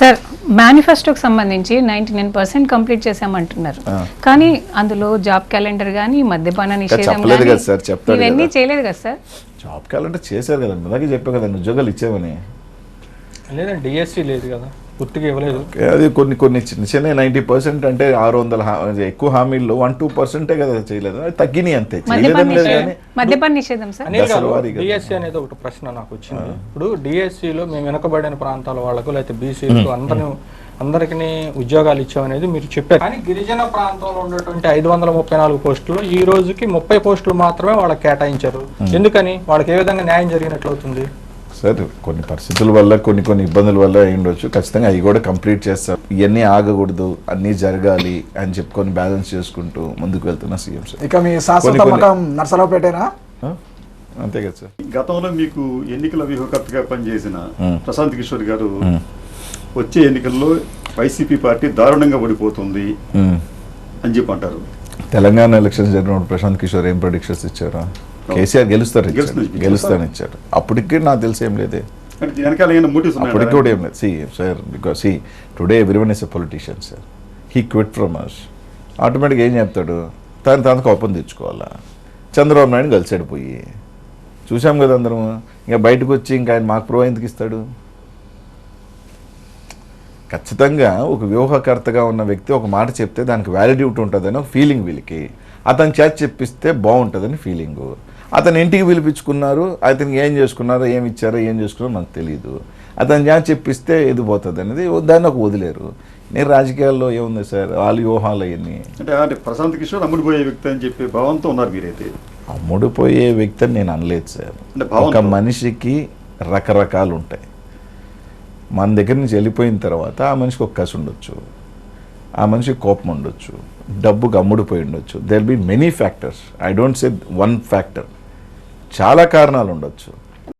Sir మేనిఫెస్టోకి సంబంధించి ninety nine percent complete చేసామంటున్నారు ఆ. కానీ అందులో జాబ్ క్యాలెండర్ కానీ మద్యపాన నిషేధం చెప్పలేదు కానీ కదా సార్, చెప్తాడు ఇవన్నీ. చేయలేదు కదా సార్ జాబ్ కావాలంటే చేశారు కదండి అలాగే చెప్పా కదండి ఉద్యోగాలు ఇచ్చామని లేదండి డిఎస్సి లేదు కదా పూర్తిగా ఇవ్వలేదు. అది కొన్ని కొన్ని చిన్న చిన్న నైంటీ పర్సెంట్ అంటే ఆరు వందల ఎక్కువ హామీల్లో వన్ టూ పర్సెంటే కదా చేయలేదు. అది తగ్గినాయి అంతే. మద్యపాన నిషేధం. సార్. డిఎస్సి అనేది ఒకటి ప్రశ్న నాకు వచ్చింది. ఇప్పుడు డిఎస్సిలో మేము వెనకబడిన ప్రాంతాల వాళ్ళకు లేకపోతే బీసీలకు అందరిని అందరికి ఉద్యోగాలు ఇచ్చామనేది మీరు చెప్పారు. కానీ గిరిజన ప్రాంతంలో ఉన్నటువంటి ఐదు వందల ముప్పై నాలుగు పోస్టులు ఈ రోజుకి ముప్పై పోస్టులు మాత్రమే వాళ్ళకి కేటాయించారు. ఎందుకని? వాళ్ళకి ఏ విధంగా న్యాయం జరిగినట్లు అవుతుంది సార్ కొన్ని పరిస్థితుల వల్ల కొన్ని కొన్ని ఇబ్బందుల వల్ల అయి ఉండొచ్చు ఖచ్చితంగా అవి కూడా కంప్లీట్ చేస్తారు ఇవన్నీ ఆగకూడదు అన్నీ జరగాలి అని చెప్పుకొని బ్యాలెన్స్ చేసుకుంటూ ముందుకు వెళ్తున్న సీఎం సార్ ఇక మీ నర్సరావుపేటేనా? అంతే కదా సార్ గతంలో మీకు ఎన్నికల వ్యూహకర్తగా పనిచేసిన. ప్రశాంత్ కిషోర్ గారు. వచ్చే ఎన్నికల్లో వైసీపీ పార్టీ దారుణంగా ఓడిపోతుంది ఉమ్. అని చెప్పి అంటారు తెలంగాణ ఎలక్షన్స్ జరిగినప్పుడు ప్రశాంత్ కిషోర్ ఏం ప్రొడిక్షన్స్ ఇచ్చారు కేసీఆర్ గెలుస్తారు. గెలుస్తాను ఇచ్చారు అప్పటికి నాకు తెలిసి ఏం లేదే. అప్పటికి కూడా ఏం లేదు. See sir because see today everyone is a politician sir he quit from us ఆటోమేటిక్గా ఏం చెప్తాడు తను తనకు కోపం తెచ్చుకోవాలా? చంద్రబాబు నాయుడు కలిసాడు పోయి. చూసాం కదా అందరం ఇంకా బయటకు వచ్చి ఇంకా ఆయన మాకు ప్రో ఎందుకు ఇస్తాడు? ఖచ్చితంగా ఒక వ్యూహకర్తగా ఉన్న వ్యక్తి ఒక మాట చెప్తే దానికి వ్యాలిడిటీ ఉంటుందని ఒక ఫీలింగ్ వీళ్ళకి. అతని చేత చెప్పిస్తే బాగుంటుందని ఫీలింగు. అతను ఇంటికి పిలిపించుకున్నారు అతనికి ఏం చేసుకున్నారో ఏం ఇచ్చారో ఏం చేసుకున్నారో మనకు తెలియదు అతని చేత చెప్పిస్తే ఇది పోతుంది అనేది దాన్ని ఒక వదిలేరు. నేను రాజకీయాల్లో ఏముంది సార్? వాళ్ళ వ్యూహాలు అవన్నీ. అంటే అంటే ప్రశాంత్ కిషోర్ అమ్ముడిపోయే వ్యక్తి అని చెప్పి భావంతో ఉన్నారు మీరైతే. అమ్ముడుపోయే వ్యక్తి అని నేను అనలేదు సార్. ఒక మనిషికి రకరకాలు ఉంటాయి మన దగ్గర నుంచి వెళ్ళిపోయిన తర్వాత ఆ మనిషికి ఒక కసి ఉండొచ్చు. ఆ మనిషి కోపం ఉండొచ్చు డబ్బుకి అమ్ముడుపోయి ఉండొచ్చు. There be many factors I don't say one factor చాలా కారణాలు ఉండొచ్చు.